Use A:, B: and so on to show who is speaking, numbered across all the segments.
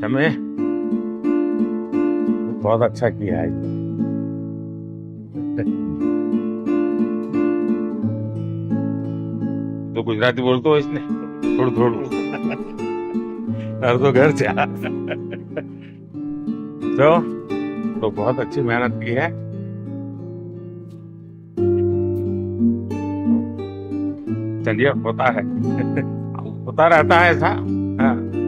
A: તમે बहुत अच्छा किया है। तो गुजराती बोलते हो इसने। थोड़ू थोड़ू। तो घर से तो तो बहुत अच्छी मेहनत की है। चलिए, होता है। होता रहता है ऐसा। हाँ।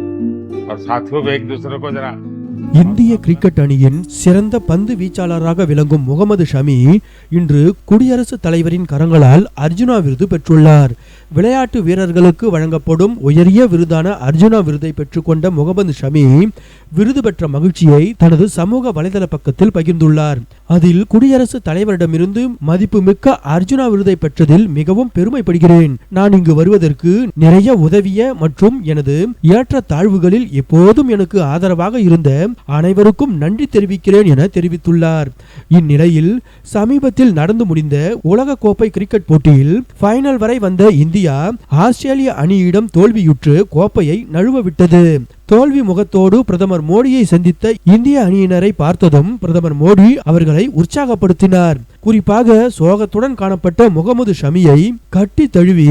A: और साथियों को एक दूसरे को जरा
B: இந்திய கிரிக்கெட் அணியின் சிறந்த பந்து வீச்சாளராக விளங்கும் முகமது ஷமி இன்று குடியரசுத் தலைவரின் கரங்களால் அர்ஜுனா விருது பெற்றுள்ளார். விளையாட்டு வீரர்களுக்கு வழங்கப்படும் உயரிய விருதான அர்ஜுனா விருதை பெற்றுக்கொண்ட முகமது ஷமி விருது பெற்ற மகிழ்ச்சியை தனது சமூக வலைதள பக்கத்தில் பகிர்ந்துள்ளார். அதில் குடியரசுத் தலைவரிடமிருந்து மதிப்புமிக்க அர்ஜுனா விருதை பெற்றதில் மிகவும் பெருமைப்படுகிறேன். நான் இங்கு வருவதற்கு நிறைய உதவிய மற்றும் எனது ஏற்ற தாழ்வுகளில் எப்போதும் எனக்கு ஆதரவாக இருந்த அனைவருக்கும் நன்றி தெரிவிக்கிறேன் என தெரிவித்துள்ளார். இந்நிலையில் சமீபத்தில் நடந்து முடிந்த உலக கோப்பை கிரிக்கெட் போட்டியில் ஃபைனல் வரை வந்த இந்தியா ஆஸ்திரேலிய அணியிடம் தோல்வியுற்று கோப்பையை நழுவவிட்டது. தோல்வி முகத்தோடு பிரதமர் மோடியை சந்தித்த இந்திய அணியினரை பார்த்ததும் பிரதமர் மோடி அவர்களை உற்சாகப்படுத்தினார். குறிப்பாக சோகத்துடன் காணப்பட்ட முகமது ஷமியை கட்டி தழுவி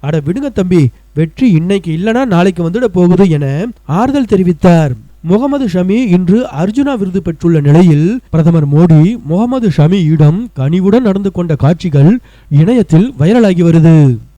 B: அட விடுங்க தம்பி வெற்றி இன்னைக்கு இல்லனா நாளைக்கு வந்துட போகுது என ஆறுதல் தெரிவித்தார். முகமது ஷமி இன்று அர்ஜுனா விருது பெற்றுள்ள நிலையில் பிரதமர் மோடி முகமது ஷமியிடம் கனிவுடன் நடந்து கொண்ட காட்சிகள் இணையத்தில் வைரலாகி வருது.